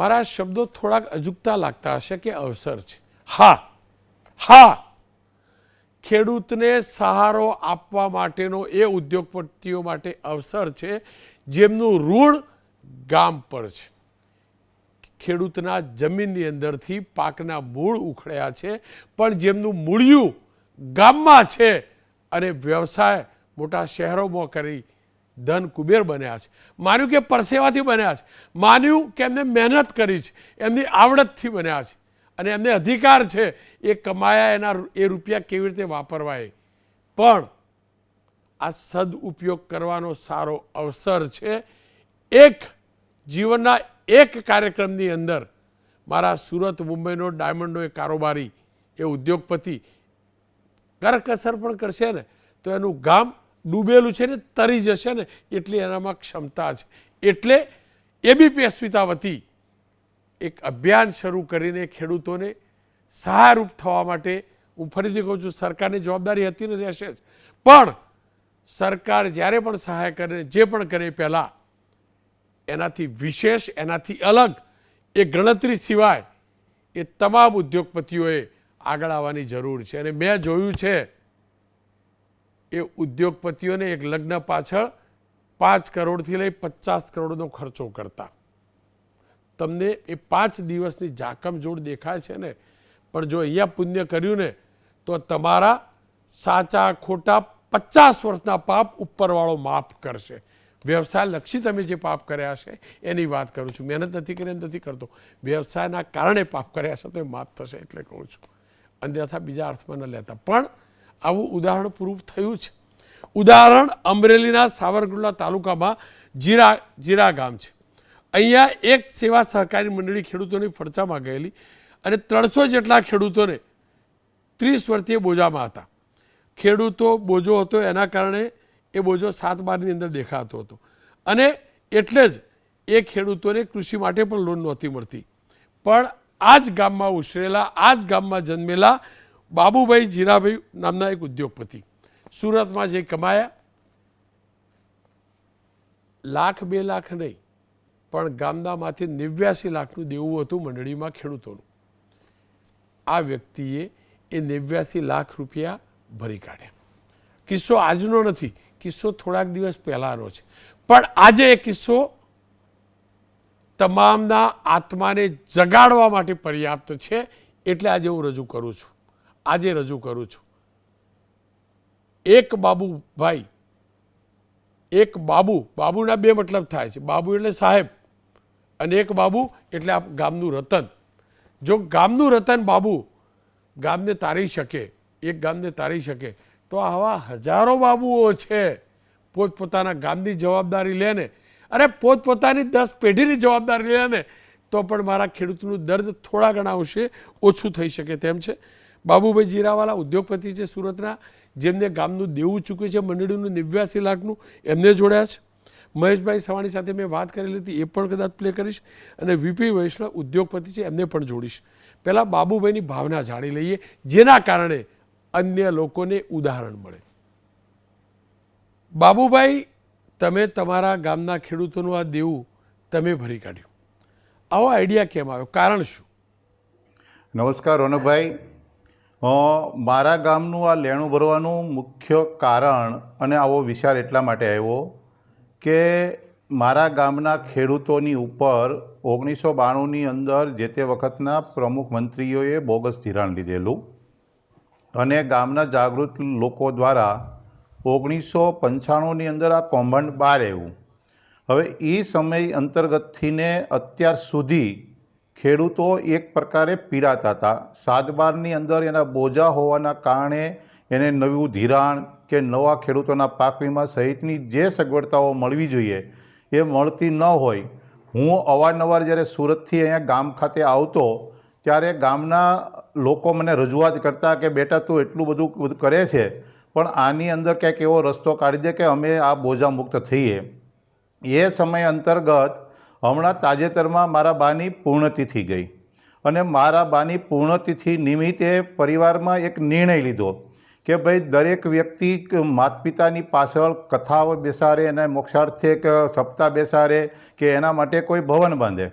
મારા શબ્દો થોડાક અજુકતા લાગતા હશે કે અવસર છે. હા હા. ખેડૂતને સહારો આપવા માટેનો એ ઉદ્યોગપતિઓ માટે અવસર છે જેમનું ઋણ ગામ પર છે. ખેડૂતના જમીનની અંદરથી પાકના મૂળ ઉખડ્યા છે, પણ જેમનું મૂળિયું ગામમાં છે અને વ્યવસાય મોટા શહેરોમાં કરી ધન કુબેર બન્યા છે. માન્યું કે પરસેવાથી બન્યા છે. માન્યું કે એમને મહેનત કરી છે. એમની આવડતથી બન્યા છે. અને એમને અધિકાર છે. એ કમાયા એના એ રૂપિયા કેવી રીતે વાપરવા એ પણ આ સદઉપયોગ કરવાનો સારો અવસર છે. એક જીવનના એક કાર્યક્રમની અંદર મારા સુરત મુંબઈનો ડાયમંડનો એ કારોબારી એ ઉદ્યોગપતિ કરકસર પણ કરશે ને, તો એનું ગામ ડૂબેલું છે ને, તરી જશે ને, એટલી એનામાં ક્ષમતા છે. એટલે એબીપી અસ્મિતા વતી એક અભિયાન શરૂ કરીને ખેડૂતોને સહાયરૂપ થવા માટે હું ફરીથી કહું છું, સરકારની જવાબદારી હતી ને, રહેશે જ. પણ સરકાર જ્યારે પણ સહાય કરે, જે પણ કરે પહેલાં, એનાથી વિશેષ, એનાથી અલગ, એ ગણતરી સિવાય એ તમામ ઉદ્યોગપતિઓએ આગળ આવવાની જરૂર છે. અને મેં જોયું છે એ ઉદ્યોગપતિઓને એક લગ્ન પાછળ પાંચ કરોડથી લઈ પચાસ કરોડનો ખર્ચો કરતા. તમને એ પાંચ દિવસની જાકમજોડ દેખાય છે ને, પણ જો અહીંયા પુણ્ય કર્યું ને, તો તમારા સાચા ખોટા પચાસ વર્ષના પાપ ઉપરવાળો માફ કરશે. વ્યવસાય લક્ષી તમે જે પાપ કર્યા છે, એની વાત કરું છું. મહેનત નથી કરી નથી કરતો. વ્યવસાયના કારણે પાપ કર્યા છે, તો એ માફ થશે એટલે કહું છું. અન્યથા બીજા અર્થમાં ન લેતા. પણ આવું ઉદાહરણ પૂરું થયું છે. ઉદાહરણ અમરેલીના સાવરકુંડલા તાલુકામાં જીરા જીરા ગામ છે. અહીંયા એક સેવા સહકારી મંડળી ખેડૂતોની ફરચામાં ગયેલી અને ત્રણસો જેટલા ખેડૂતોને ત્રીસ વર્ષીય બોજામાં હતા. ખેડૂતો બોજો હતો, એના કારણે એ બોજો સાત બારની અંદર દેખાતો હતો. અને એટલે જ એ ખેડૂતોને કૃષિ માટે પણ લોન નહોતી મળતી. પણ આ જ ગામમાં ઉછરેલા, આ જ ગામમાં જન્મેલા બાબુભાઈ જીરાભાઈ નામના એક ઉદ્યોગપતિ. સુરતમાં જે કમાયા, લાખ બે લાખ નહીં, પણ ગામડામાંથી નેવ્યાસી લાખનું દેવું હતું મંડળીમાં ખેડૂતોનું. આ વ્યક્તિએ એ નેવ્યાસી લાખ રૂપિયા ભરી કાઢ્યા. કિસ્સો આજનો નથી, કિસ્સો થોડાક દિવસ પહેલાંનો છે. પણ આજે એ કિસ્સો તમામના આત્માને જગાડવા માટે પર્યાપ્ત છે, એટલે આજે હું રજૂ કરું છું. આજે રજૂ કરું છું. એક બાબુભાઈ, એક બાબુ, બાબુના બે મતલબ થાય છે. બાબુ એટલે સાહેબ અને એક બાબુ એટલે આ ગામનું રતન. જો ગામનું રતન બાબુ ગામને તારી શકે, એક ગામને તારી શકે, તો આવા હજારો બાબુઓ છે. પોતપોતાના ગામની જવાબદારી લેને, અરે પોતપોતાની દસ પેઢીની જવાબદારી લેને, તો પણ મારા ખેડૂતનું દર્દ થોડા ઘણા અંશે ઓછું થઈ શકે તેમ છે. બાબુભાઈ જીરાવાલા ઉદ્યોગપતિ છે સુરતના, જેમને ગામનું દેવું ચૂક્યું છે, મંડળીનું નેવ્યાસી લાખનું એમને જોડ્યા છે. મહેશભાઈ સવાણી સાથે મેં વાત કરેલી હતી, એ પણ કદાચ પ્લે કરીશ. અને વીપી વૈષ્ણવ ઉદ્યોગપતિ છે, એમને પણ જોડીશ. પહેલાં બાબુભાઈની ભાવના જાણી લઈએ, જેના કારણે અન્ય લોકોને ઉદાહરણ મળે. બાબુભાઈ, તમે તમારા ગામના ખેડૂતોનું આ દેવું તમે ભરી કાઢ્યું. આવો આઈડિયા કેમ આવ્યો? કારણ શું? નમસ્કાર, રોનકભાઈ. મારા ગામનું આ લેણું ભરવાનું મુખ્ય કારણ અને આવો વિચાર એટલા માટે આવ્યો કે મારા ગામના ખેડૂતોની ઉપર ઓગણીસો બાણુંની અંદર જે તે વખતના પ્રમુખ મંત્રીઓએ બોગસ ધિરાણ લીધેલું અને ગામના જાગૃત લોકો દ્વારા ઓગણીસો પંચાણુંની અંદર આ કૌભાંડ બહાર આવ્યું. હવે એ સમય અંતર્ગતથીને અત્યાર સુધી ખેડૂતો એક પ્રકારે પીડાતા હતા. સાતબારની અંદર એના બોજા હોવાના કારણે એને નવું ધિરાણ કે નવા ખેડૂતોના પાક વીમા સહિતની જે સગવડતાઓ મળવી જોઈએ એ મળતી ન હોય. હું અવારનવાર જ્યારે સુરતથી અહીંયા ગામ ખાતે આવતો ત્યારે ગામના લોકો મને રજૂઆત કરતા કે, બેટા, તું એટલું બધું બધું કરે છે, પણ આની અંદર ક્યાંક એવો રસ્તો કાઢી દે કે અમે આ બોજા મુક્ત થઈએ. એ સમય અંતર્ગત હમણાં તાજેતરમાં મારા બાની પૂર્ણતિથિ ગઈ અને મારા બાની પૂર્ણતિથિ નિમિત્તે પરિવારમાં એક નિર્ણય લીધો કે ભાઈ, દરેક વ્યક્તિ માત પિતાની પાછળ કથાઓ બેસાડે એને મોક્ષાર્થે કે, સપ્તાહ બેસાડે કે એના માટે કોઈ ભવન બાંધે.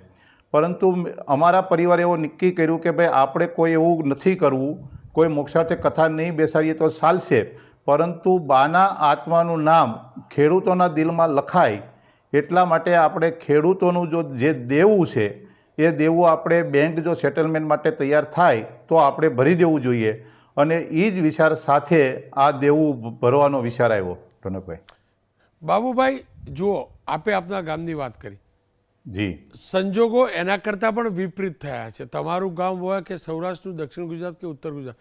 પરંતુ અમારા પરિવારે એવું નક્કી કર્યું કે ભાઈ, આપણે કોઈ એવું નથી કરવું, કોઈ મોક્ષાર્થે કથા નહીં બેસાડીએ તો ચાલશે. પરંતુ બાના આત્માનું નામ ખેડૂતોના દિલમાં લખાય એટલા માટે આપણે ખેડૂતોનું જો જે દેવું છે એ દેવું આપણે બેંક જો સેટલમેન્ટ માટે તૈયાર થાય તો આપણે ભરી દેવું જોઈએ. અને એ જ વિચાર સાથે આ દેવું ભરવાનો વિચાર આવ્યો રોનકભાઈ. બાબુભાઈ જુઓ આપે આપના ગામની વાત કરી. જી. સંજોગો એના કરતાં પણ વિપરીત થયા છે. તમારું ગામ હોય કે સૌરાષ્ટ્રનું દક્ષિણ ગુજરાત કે ઉત્તર ગુજરાત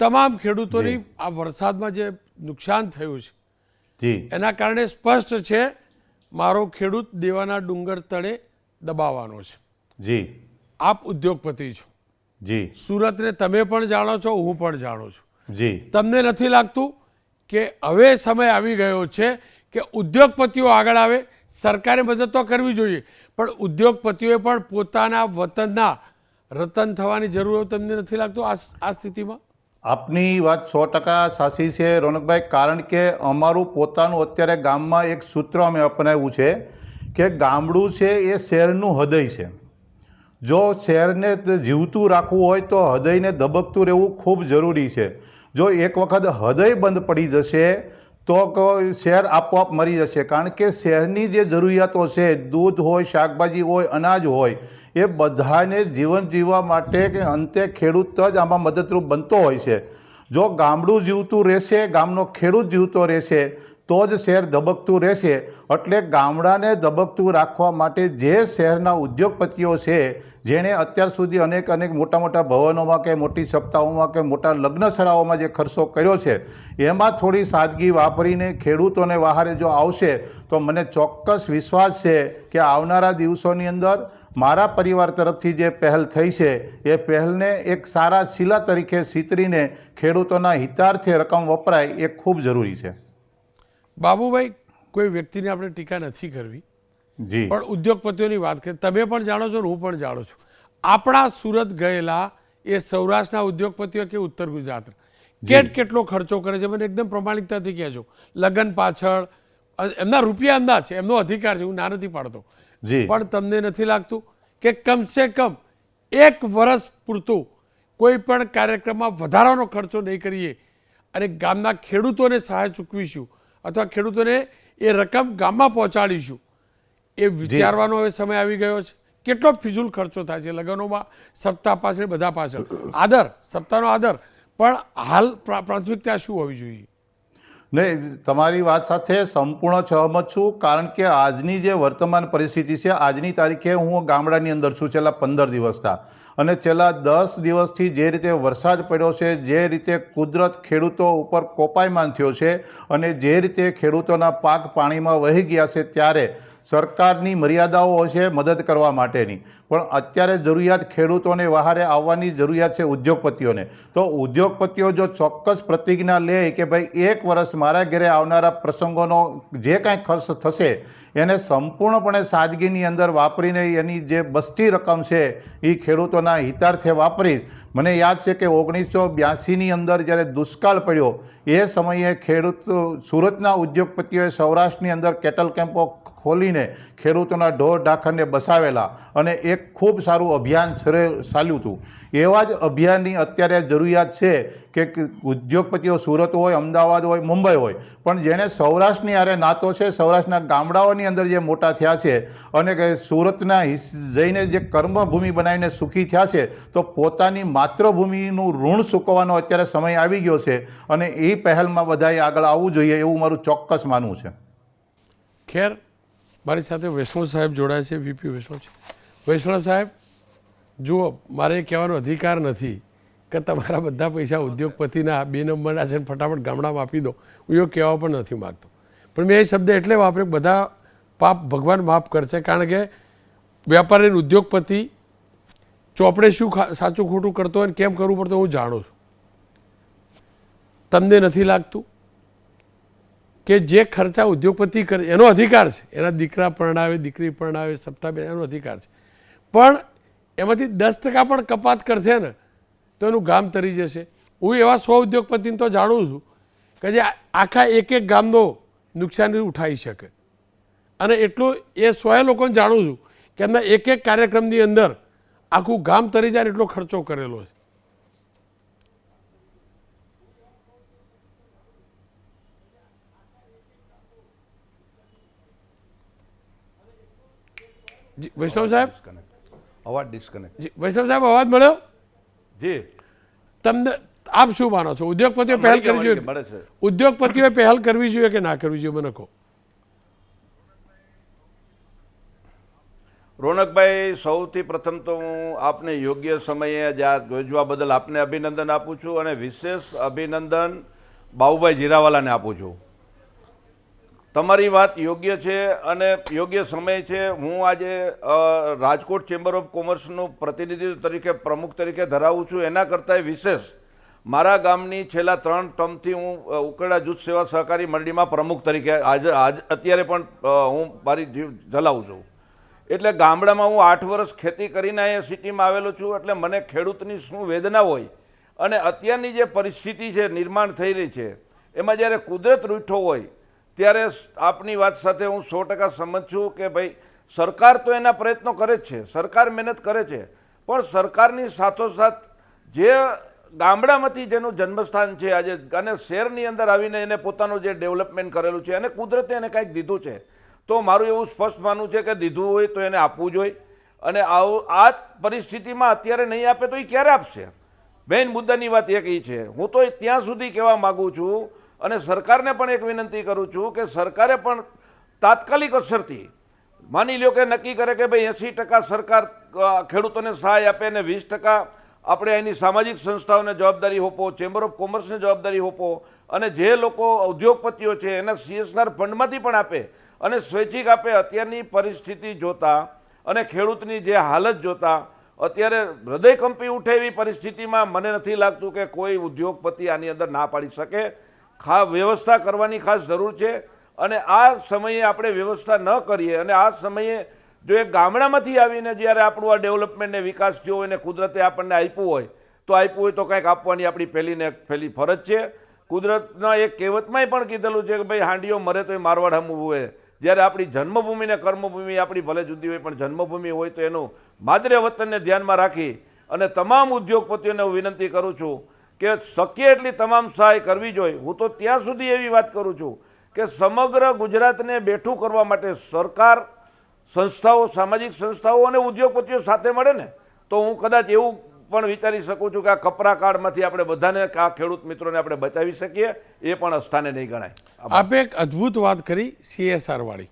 તમામ ખેડૂતોની આ વરસાદમાં જે નુકસાન થયું છે જી. એના કારણે સ્પષ્ટ છે મારો ખેડૂત દેવાના ડુંગર તળે દબાવવાનો છે. જી. આપ ઉદ્યોગપતિ છો. જી. સુરતને તમે પણ જાણો છો હું પણ જાણું છું. જી. તમને નથી લાગતું કે હવે સમય આવી ગયો છે કે ઉદ્યોગપતિઓ આગળ આવે? સરકારે મદદ તો કરવી જોઈએ પણ ઉદ્યોગપતિઓએ પણ પોતાના વતનના રતન થવાની જરૂર તમને નથી લાગતું આ સ્થિતિમાં? આપની વાત સો ટકા સાચી છે રોનકભાઈ, કારણ કે અમારું પોતાનું અત્યારે ગામમાં એક સૂત્ર અમે અપનાવ્યું છે કે ગામડું છે એ શહેરનું હૃદય છે. જો શહેરને જીવતું રાખવું હોય તો હૃદયને ધબકતું રહેવું ખૂબ જરૂરી છે. જો એક વખત હૃદય બંધ પડી જશે તો શહેર આપોઆપ મરી જશે. કારણ કે શહેરની જે જરૂરિયાતો છે, દૂધ હોય, શાકભાજી હોય, અનાજ હોય એ બધાને જીવન જીવવા માટે કે અંતે ખેડૂત જ આમાં મદદરૂપ બનતો હોય છે. જો ગામડું જીવતું રહેશે, ગામનો ખેડૂત જીવતો રહેશે, તો જ શહેર ધબકતું રહેશે. એટલે ગામડાને ધબકતું રાખવા માટે જે શહેરના ઉદ્યોગપતિઓ છે, જેણે અત્યાર સુધી અનેક અનેક મોટા મોટા ભવનોમાં કે મોટી સપ્તાહોમાં કે મોટા લગ્નસરાઓમાં જે ખર્ચો કર્યો છે, એમાં થોડી સાદગી વાપરીને ખેડૂતોને વહારે જો આવશે, તો મને ચોક્કસ વિશ્વાસ છે કે આવનારા દિવસોની અંદર મારા પરિવાર તરફથી જે પહેલ થઈ છે એ પહેલને એક સારા શિલા તરીકે સિતરીને ખેડૂતોના હિતાર્થે રકમ વપરાય એ ખૂબ જરૂરી છે. બાબુભાઈ કોઈ વ્યક્તિને આપણે ટીકા નથી કરવી. જી. પણ ઉદ્યોગપતિઓની વાત કરીએ તમે પણ જાણો છો ને હું પણ જાણું છું. આપણા સુરત ગયેલા એ સૌરાષ્ટ્રના ઉદ્યોગપતિઓ કે ઉત્તર ગુજરાત? કેટ કેટલો ખર્ચો કરે છે? મને એકદમ પ્રમાણિકતાથી કહેજો. લગ્ન પાછળ એમના રૂપિયા અંદાજ છે એમનો અધિકાર છે હું ના નથી પાડતો. પણ તમને નથી લાગતું કે કમસે કમ એક વર્ષ પૂરતું કોઈ પણ કાર્યક્રમમાં વધારાનો ખર્ચો નહીં કરીએ અને ગામના ખેડૂતોને સહાય ચૂકવીશું અથવા ખેડૂતોને એ રકમ ગામમાં પહોંચાડીશું એ વિચારવાનો હવે સમય આવી ગયો છે. કેટલો ફિઝુલ ખર્ચો થાય છે લગ્નોમાં સપ્તાહ પાછળ બધા પાછળ. આદર સપ્તાહનો આદર. પણ હાલ પ્રા- પ્રાથમિકતા શું હોવી જોઈએ? ને તમારી વાત સાથે સંપૂર્ણ સહમત છું, કારણ કે આજની જે વર્તમાન પરિસ્થિતિ છે, આજની તારીખે હું ગામડાની અંદર છું, છેલ્લા પંદર દિવસના અને છેલ્લા દસ દિવસથી જે રીતે વરસાદ પડ્યો છે, જે રીતે કુદરત ખેડૂતો ઉપર કોપાયમાન થયો છે, અને જે રીતે ખેડૂતોના પાક પાણીમાં વહી ગયા છે, ત્યારે સરકારની મર્યાદાઓ છે મદદ કરવા માટેની. પણ અત્યારે જરૂરિયાત ખેડૂતોને વહારે આવવાની જરૂરિયાત છે ઉદ્યોગપતિઓને. તો ઉદ્યોગપતિઓ જો ચોક્કસ પ્રતિજ્ઞા લે કે ભાઈ એક વર્ષ મારા ઘરે આવનારા પ્રસંગોનો જે કાંઈ ખર્ચ થશે, એને સંપૂર્ણપણે સાદગીની અંદર વાપરીને એની જે બસ્તી રકમ છે એ ખેડૂતોના હિતાર્થે વાપરીશ. મને યાદ છે કે ઓગણીસો બ્યાસીની અંદર જ્યારે દુષ્કાળ પડ્યો, એ સમયે ખેડૂત સુરતના ઉદ્યોગપતિઓએ સૌરાષ્ટ્રની અંદર કેટલ કેમ્પો ખોલીને ખેડૂતોના ઢોર ઢાખરને બસાવેલા અને એક ખૂબ સારું અભિયાન ચાલ્યું હતું. એવા જ અભિયાનની અત્યારે જરૂરિયાત છે કે ઉદ્યોગપતિઓ સુરત હોય, અમદાવાદ હોય, મુંબઈ હોય. પણ જેણે સૌરાષ્ટ્રની આરે નાતો છે, સૌરાષ્ટ્રના ગામડાઓની અંદર જે મોટા થયા છે અને કે સુરતના જઈને જે કર્મભૂમિ બનાવીને સુખી થયા છે, તો પોતાની માતૃભૂમિનું ઋણ ચૂકવવાનો અત્યારે સમય આવી ગયો છે અને એ પહેલમાં બધાએ આગળ આવવું જોઈએ એવું મારું ચોક્કસ માનવું છે. ખેર, મારી સાથે વૈષ્ણવ સાહેબ જોડાય છે વીપી વૈષ્ણવ છે. વૈષ્ણવ સાહેબ, જુઓ, મારે કહેવાનો અધિકાર નથી કે તમારા બધા પૈસા ઉદ્યોગપતિના બે નંબરના છે ફટાફટ ગામડામાં આપી દો. હું એવું કહેવા પણ નથી માગતો. પણ મેં એ શબ્દ એટલે વાપર્યો બધા પાપ ભગવાન માફ કરશે કારણ કે વેપારી ઉદ્યોગપતિ ચોપડે શું સાચું ખોટું કરતો હોય કેમ કરવું પડતું હું જાણું છું. તમને નથી લાગતું કે જે ખર્ચા ઉદ્યોગપતિ કરે, એનો અધિકાર છે. એના દીકરા પરણાવે, દીકરી પરણાવે, સપ્તાહ એનો અધિકાર છે. પણ એમાંથી દસ ટકા પણ કપાત કરશે ને, તો એનું ગામ તરી જશે. હું એવા સો ઉદ્યોગપતિને તો જાણું છું કે જે આખા એક એક ગામનો નુકસાની ઉઠાવી શકે. અને એટલું એ સોએ લોકોને જાણું છું કે એમના એક એક કાર્યક્રમની અંદર આખું ગામ તરી જાય એટલો ખર્ચો કરેલો છે. વૈષ્ણવ સાહેબ? અવાજ ડિસ્કનેક્ટ જી વૈષ્ણવ સાહેબ અવાજ મળ્યો? જી. તમને આપ શું માનો છો? ઉદ્યોગપતિઓ પહેલ કરવી જોઈએ? ઉદ્યોગપતિઓએ પહેલ કરવી જોઈએ કે ના કરવી જોઈએ? મને કહો. રોનકભાઈ સૌથી પ્રથમ તો હું આપને યોગ્ય સમયે જ આ યોજવા બદલ આપને અભિનંદન આપું છું અને વિશેષ અભિનંદન બાઉભાઈ જીરાવાલાને આપું છું. તમારી વાત યોગ્ય છે અને યોગ્ય સમય છે. હું આજે રાજકોટ ચેમ્બર ઓફ કોમર્સનું પ્રતિનિધિત્વ તરીકે, પ્રમુખ તરીકે ધરાવું છું. એના કરતાંય વિશેષ, મારા ગામની છેલ્લા ત્રણ ટર્મથી હું ઉકરડા જૂથ સેવા સહકારી મંડળીમાં પ્રમુખ તરીકે આજે, આજ, અત્યારે પણ હું મારી જીવ ચલાવું છું. એટલે ગામડામાં હું આઠ વર્ષ ખેતી કરીને અહીંયા સિટીમાં આવેલો છું, એટલે મને ખેડૂતની શું વેદના હોય? અને અત્યારની જે પરિસ્થિતિ છે, નિર્માણ થઈ રહી છે, એમાં જ્યારે કુદરત રૂઠો હોય ત્યારે આપની વાત સાથે હું સો ટકા સમજ છું કે ભાઈ, સરકાર તો એના પ્રયત્નો કરે જ છે, સરકાર મહેનત કરે છે, પણ સરકારની સાથોસાથ જે ગામડામાંથી જેનું જન્મસ્થાન છે આજે, અને શહેરની અંદર આવીને એને પોતાનું જે ડેવલપમેન્ટ કરેલું છે અને કુદરતે એને કાંઈક દીધું છે, તો મારું એવું સ્પષ્ટ માનવું છે કે દીધું હોય તો એને આપવું જોઈએ, અને આવું, આ પરિસ્થિતિમાં અત્યારે નહીં આપે તો એ ક્યારે આપશે? મેઇન મુદ્દાની વાત એક એ છે, હું તો ત્યાં સુધી કહેવા માગું છું અને સરકારને પણ એક વિનંતી કરું છું કે સરકારે પણ તાત્કાલિક અસરથી, માની લ્યો કે નક્કી કરે કે ભાઈ એંસી ટકા સરકાર ખેડૂતોને સહાય આપે અને વીસ ટકા આપણે એની સામાજિક સંસ્થાઓને જવાબદારી હોપો, ચેમ્બર ઓફ કોમર્સને જવાબદારી હોપો અને જે લોકો ઉદ્યોગપતિઓ છે એના સીએસઆર ફંડમાંથી પણ આપે અને સ્વૈચ્છિક આપે, અત્યારની પરિસ્થિતિ જોતા અને ખેડૂતની જે હાલત જોતા, અત્યારે હૃદય કંપી ઉઠે એવી પરિસ્થિતિમાં મને નથી લાગતું કે કોઈ ઉદ્યોગપતિ આની અંદર ના પાડી શકે. ખા, વ્યવસ્થા કરવાની ખાસ જરૂર છે અને આ સમયે આપણે વ્યવસ્થા ન કરીએ અને આ સમયે જો એ ગામડામાંથી આવીને જ્યારે આપણું આ ડેવલપમેન્ટ ને વિકાસ થયો હોય ને કુદરતે આપણને આપ્યું હોય, તો આપ્યું હોય તો કંઈક આપવાની આપણી પહેલી ને પહેલી ફરજ છે. કુદરતના એક કહેવતમાંય પણ કીધેલું છે કે ભાઈ, હાંડીઓ મરે તો એ મારવાડ હમવું હોય જ્યારે આપણી જન્મભૂમિ ને કર્મભૂમિ, આપણી ભલે જુદી હોય પણ જન્મભૂમિ હોય તો એનું માદરે વતનને ધ્યાનમાં રાખી અને તમામ ઉદ્યોગપતિઓને હું વિનંતી કરું છું કે શક્ય એટલી તમામ સહાય કરવી જોઈએ. હું તો ત્યાં સુધી એવી વાત કરું છું કે સમગ્ર ગુજરાતને બેઠું કરવા માટે સરકાર સંસ્થાઓ સામાજિક સંસ્થાઓ અને ઉદ્યોગપતિઓ સાથે મળે ને તો હું કદાચ એવું પણ વિચારી શકું છું કે આ કપરા કાર્ડમાંથી આપણે બધાને આ ખેડૂત મિત્રોને આપણે બચાવી શકીએ એ પણ અસ્થાને નહીં ગણાય. આપે એક અદ્ભુત વાત કરી સીએસઆર વાળી.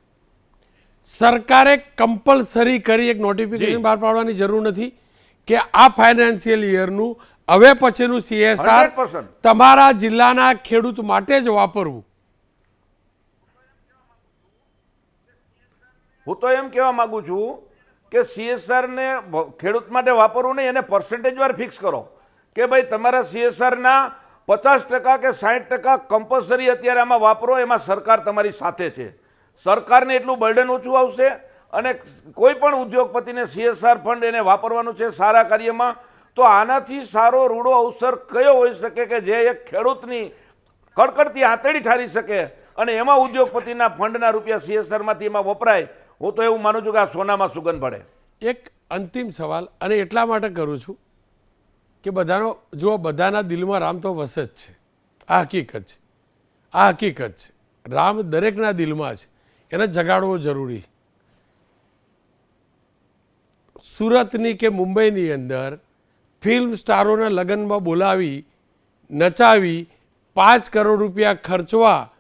સરકારે કમ્પલસરી કરી એક નોટિફિકેશન. બહાર પાડવાની જરૂર નથી કે આ ફાઇનાન્શિયલ યરનું હવે પછીનું સીએસઆર 100% તમારા જિલ્લાના ખેડૂત માટે જ વાપરવું. હું તો એમ કહેવા માગું છું કે સીએસઆરને ખેડૂત માટે વાપરવું નહીં એને પર્સન્ટેજ વાર ફિક્સ કરો. કે ભાઈ તમારા સીએસઆરના પચાસ ટકા કે સાઠ ટકા કમ્પલસરી અત્યારે આમાં વાપરો એમાં સરકાર તમારી સાથે છે. સરકારને એટલું બર્ડન ઓછું આવશે અને કોઈ પણ ઉદ્યોગપતિને સીએસઆર ફંડ એને વાપરવાનું છે સારા કાર્યમાં તો આનાથી સારો રૂડો અવસર કયો હોઈ શકે કે જે એક ખેડૂતની કડકડતી આંતળી ઠારી શકે? અને એમાં ઉદ્યોગપતિના ફંડના રૂપિયા સીએસઆરમાંથી એમાં વપરાય? હું તો એવું માનું છું કે આ સોનામાં સુગંધ પડે એક અંતિમ સવાલ, અને એટલા માટે કરું છું કે બધાનો જો બધાના દિલમાં રામ તો વસે જ છે. આ હકીકત છે. આ હકીકત છે. રામ દરેકના દિલમાં છે. એને જગાડવો જરૂરી. સુરતની કે મુંબઈની અંદર ફિલ્મ સ્ટારોને લગ્નમાં બોલાવી, નચાવી, પાંચ કરોડ રૂપિયા ખર્ચવા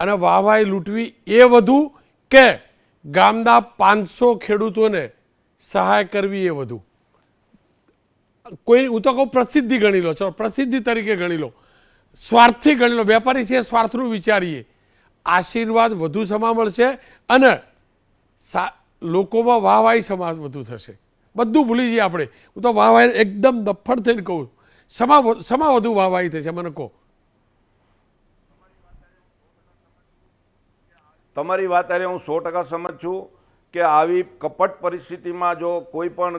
અને વાહવાઈ લૂંટવી એ વધુ કે ગામના પાંચસો ખેડૂતોને સહાય કરવી એ વધુ. કોઈ, હું તો કહું પ્રસિદ્ધિ ગણી લો, ચલો, પ્રસિદ્ધિ તરીકે ગણી લો. સ્વાર્થથી ગણી લો, વેપારી છે સ્વાર્થનું વિચારીએ. આશીર્વાદ વધુ સમા મળશે અને લોકોમાં વાહવાહી સમાજ વધુ થશે. બધું ભૂલી જઈએ આપણે. હું તો વાહવાહી એકદમ દફડ થઈને કહું સમા સમા વધુ વાહવાહી થશે, મને કહો. તમારી વાત અરે હું સો ટકા સમજ છું કે આવી કપટ પરિસ્થિતિમાં જો કોઈ પણ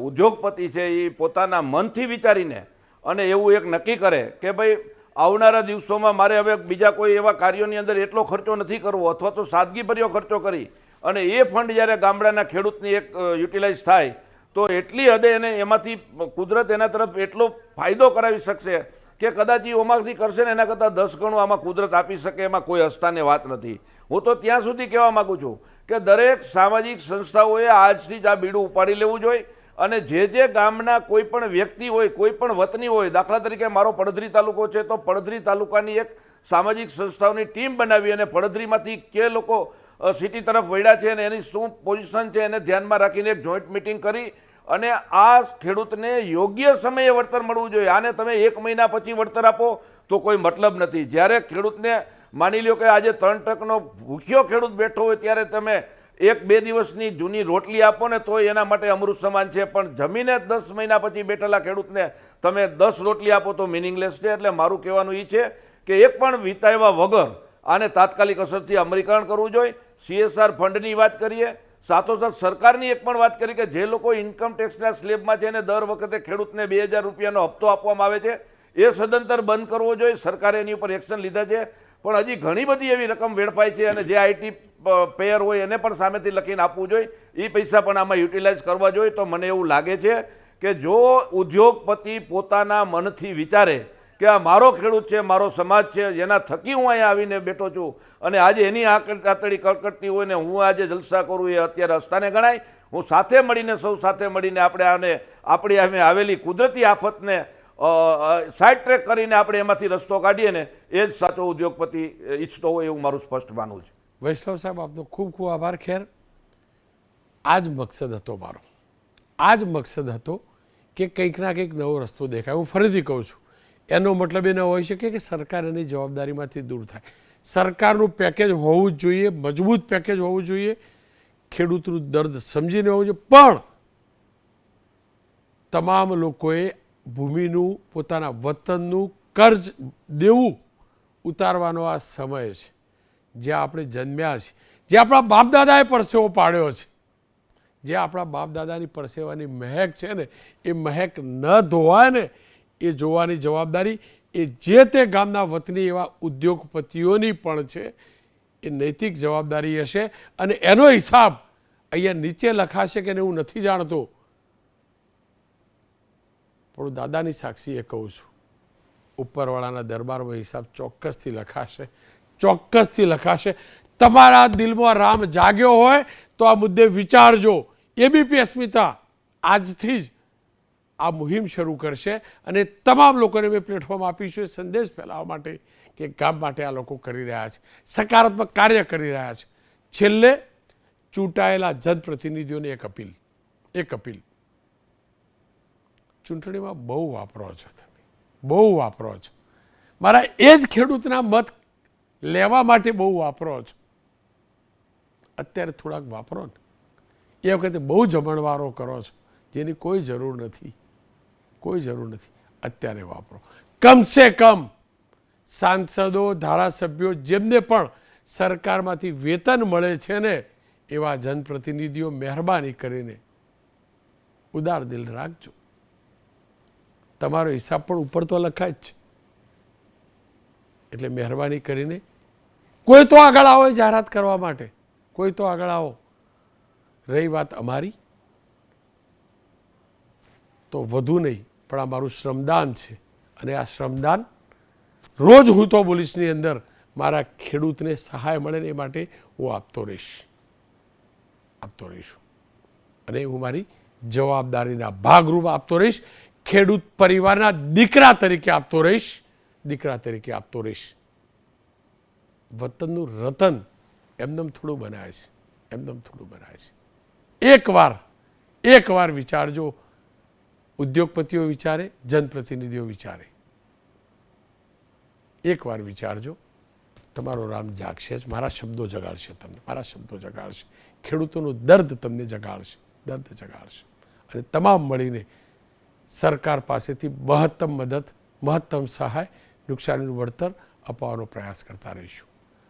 ઉદ્યોગપતિ છે એ પોતાના મનથી વિચારીને અને એવું એક નક્કી કરે કે ભાઈ આવનારા દિવસોમાં મારે હવે બીજા કોઈ એવા કાર્યોની અંદર એટલો ખર્ચો નથી કરવો અથવા તો સાદગીભર્યો ખર્ચો કરી અને એ ફંડ જ્યારે ગામડાના ખેડૂતની એક યુટિલાઇઝ થાય તો એટલી હદે એને એમાંથી કુદરત એના તરફ એટલો ફાયદો કરાવી શકશે કે કદાચ એ ઓમાંથી કરશે ને એના કરતાં દસ ગણું આમાં કુદરત આપી શકે, એમાં કોઈ હસ્તાને વાત નથી. હું તો ત્યાં સુધી કહેવા માગું છું કે દરેક સામાજિક સંસ્થાઓએ આજથી જ આ બીડું ઉપાડી લેવું જોઈએ અને જે જે ગામના કોઈ પણ વ્યક્તિ હોય, કોઈ પણ વતની હોય, દાખલા તરીકે મારો પડધરી તાલુકો છે, તો પડધરી તાલુકાની એક સામાજિક સંસ્થાઓની ટીમ બનાવી અને પડધરીમાંથી કે લોકો સિટી તરફ વળ્યા છે અને એની શું પોઝિશન છે એને ધ્યાનમાં રાખીને એક જોઈન્ટ મિટિંગ કરી અને આ ખેડૂતને યોગ્ય સમયે વળતર મળવું જોઈએ. આને તમે એક મહિના પછી વળતર આપો તો કોઈ મતલબ નથી. જ્યારે ખેડૂતને માની લ્યો કે આજે ત્રણ ટકનો ભૂખ્યો ખેડૂત બેઠો હોય ત્યારે તમે એક બે દિવસની જૂની રોટલી આપો ને તો એના માટે અમૃત સમાન છે. પણ જમીને દસ મહિના પછી બેઠેલા ખેડૂતને તમે દસ રોટલી આપો તો મિનિંગલેસ છે. એટલે મારું કહેવાનું એ છે કે એક પણ વિતાવ્યા વગર આને તાત્કાલિક અસરથી અમલીકરણ કરવું જોઈએ. સીએસઆર ફંડની વાત કરીએ સાથોસાથ સરકારની એક પણ વાત કરી કે જે લોકો ઇન્કમ ટેક્સના સ્લેબમાં છે એને દર વખતે ખેડૂતને બે હજાર રૂપિયાનો હપ્તો આપવામાં આવે છે, એ સદંતર બંધ કરવો જોઈએ. સરકારે એની ઉપર એક્શન લીધા છે. પણ હજી ઘણી બધી એવી રકમ વેડફાય છે અને જે આઈટી પેયર હોય એને પણ સામેથી લખીને આપવું જોઈએ. એ પૈસા પણ આમાં યુટિલાઇઝ કરવા જોઈએ. તો મને એવું લાગે છે કે જો ઉદ્યોગપતિ પોતાના મનથી વિચારે કે આ મારો ખેડૂત છે, મારો સમાજ છે, જેના થકી હું અહીંયા આવીને બેઠો છું. અને આજે એની આતડી કડકડતી હોય ને હું આજે જલસા કરું, એ અત્યારે રસ્તાને ગણાય. હું સાથે મળીને, સૌ સાથે મળીને આપણે આને, આપણી અમે આવેલી કુદરતી આફતને સાઇડ ટ્રેક કરીને આપણે એમાંથી રસ્તો કાઢીએ ને, એ જ સાચો ઉદ્યોગપતિ ઈચ્છતો હોય એવું મારું સ્પષ્ટ માનવું છે. વૈષ્ણવ સાહેબ, આપનો ખૂબ ખૂબ આભાર. ખેર આ જ મકસદ હતો મારો. આ જ મકસદ હતો કે કંઈક ના કંઈક નવો રસ્તો દેખાય. હું ફરીથી કહું છું એનો મતલબ એ ન હોઈ શકે કે સરકાર એની જવાબદારીમાંથી દૂર થાય. સરકારનું પેકેજ હોવું જ જોઈએ, મજબૂત પેકેજ હોવું જોઈએ. ખેડૂતનું દર્દ સમજીને હોવું જોઈએ. પણ તમામ લોકોએ ભૂમિનું, પોતાના વતનનું કર્જ દેવું ઉતારવાનો આ સમય છે. જ્યાં આપણે જન્મ્યા છે. જે આપણા બાપદાદાએ પરસેવો પાડ્યો છે. જે આપણા બાપદાદાની પરસેવાની મહેક છે ને, એ મહેક ન ધોવાય ને એ જોવાની જવાબદારી એ જે તે ગામના વતની એવા ઉદ્યોગપતિઓની પણ છે, એ નૈતિક જવાબદારી હશે અને એનો હિસાબ અહીંયા નીચે લખાશે કે હું નથી જાણતો. પણ દાદાની સાક્ષીએ કહું છું, ઉપરવાળાના દરબારમાં હિસાબ ચોક્કસથી લખાશે ચોક્કસથી લખાશે. તમારા દિલમાં રામ જાગ્યો હોય તો આ મુદ્દે વિચારજો. એબીપી અસ્મિતા, આજથી જ આ મુહિમ શરૂ કરશે અને તમામ લોકોને મેં પ્લેટફોર્મ આપીશું છે સંદેશ ફેલાવવા માટે કે ગામ માટે આ લોકો કરી રહ્યા છે, સકારાત્મક કાર્ય કરી રહ્યા છે. છેલ્લે ચૂંટાયેલા જનપ્રતિનિધિઓને એક અપીલ એક અપીલ. ચૂંટણીમાં બહુ વાપરો છો તમે, બહુ વાપરો છો. મારા એ જ ખેડૂતના મત લેવા માટે બહુ વાપરો છો. અત્યારે થોડાક વાપરો ને. એ વખતે બહુ જમણવારો કરો છો, જેની કોઈ જરૂર નથી. કોઈ જરૂર નથી. અત્યારે વાપરો. કમસે કમ સાંસદો, ધારાસભ્યો જેમને પણ સરકારમાંથી વેતન મળે છે ને, એવા જનપ્રતિનિધિઓ મહેરબાની કરીને ઉદાર દિલ રાખજો. તમારો હિસાબ પણ ઉપર તો લખાય જ છે. એટલે મહેરબાની કરીને કોઈ તો આગળ આવો જાહેરાત કરવા માટે. કોઈ તો આગળ આવો. રહી વાત અમારી. તો વધુ નહીં. પણ આ મારું શ્રમદાન છે. અને આ શ્રમદાન રોજ હું તો પોલીસની અંદર મારા ખેડૂતને સહાય મળે ને એ માટે હું આપતો રહીશ. આપતો રહીશું. અને હું મારી જવાબદારીના ભાગરૂપ આપતો રહીશ. ખેડૂત પરિવારના દીકરા તરીકે આપતો રહીશ. દીકરા તરીકે આપતો રહીશ. વતનનું રતન એમનેમ થોડું બનાવે છે. એમનેમ થોડું બનાવે છે. એકવાર એકવાર વિચારજો ઉદ્યોગપતિઓ વિચારે, જનપ્રતિનિધિઓ વિચારે. એકવાર વિચારજો, તમારો રામ જાગશે જ, મારા શબ્દો જગાડશે તમને, મારા શબ્દો જગાડશે. ખેડૂતોનું દર્દ તમને જગાડશે, દર્દ જગાડશે. અને તમામ મળીને સરકાર પાસેથી મહત્તમ મદદ, મહત્તમ સહાય, નુકસાનીનું વળતર અપાવવાનો પ્રયાસ કરતા રહીશું.